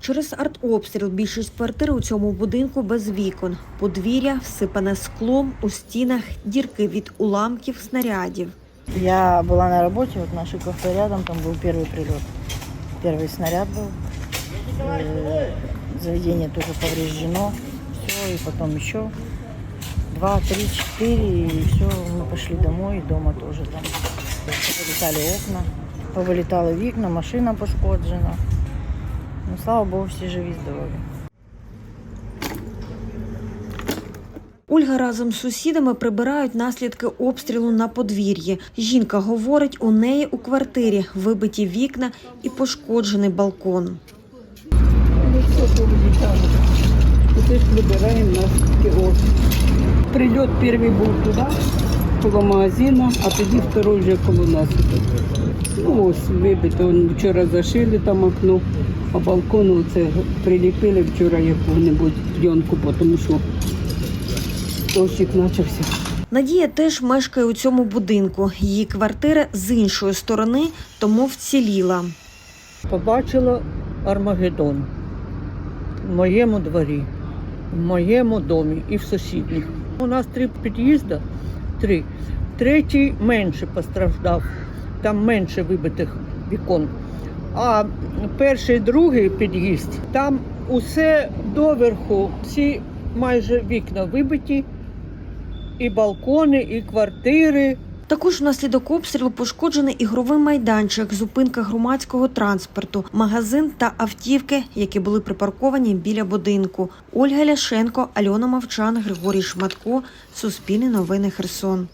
Через артобстріл більшість квартир у цьому будинку без вікон. Подвір'я всипане склом, у стінах дірки від уламків снарядів. Я была на работе, вот наши кафе рядом, там был первый прилет. Первый снаряд был. Э, Заведение тоже повреждено. Все, и потом еще два, три, четыре, и все, мы пошли домой, и дома тоже там повылетали окна, повылетали вікна, машина пошкоджена. Ну, слава Богу, всі живі, здорові. Ольга разом з сусідами прибирають наслідки обстрілу на подвір'ї. Жінка говорить, у неї у квартирі вибиті вікна і пошкоджений балкон. Ну. Оце ж вибираємо наслідки ось. Прильот перший був туди, коло магазину, а тоді второй вже коло нас. Ну ось вибито. Он Вчора зашили там окно, а балкону це приліпили вчора яку-небудь пленку, тому що дощик почався. Надія теж мешкає у цьому будинку. Її квартира з іншої сторони, тому вціліла. побачила Армагеддон в моєму дворі, в моєму домі і в сусідніх. У нас три під'їзди, три. Третій менше постраждав, там менше вибитих вікон. А перший, другий під'їзд, там усе доверху, всі майже вікна вибиті, і балкони, і квартири. Також внаслідок обстрілу пошкоджений ігровий майданчик, зупинка громадського транспорту, магазин та автівки, які були припарковані біля будинку. Ольга Ляшенко, Альона Мовчан, Григорій Шматко. Суспільне новини Херсон.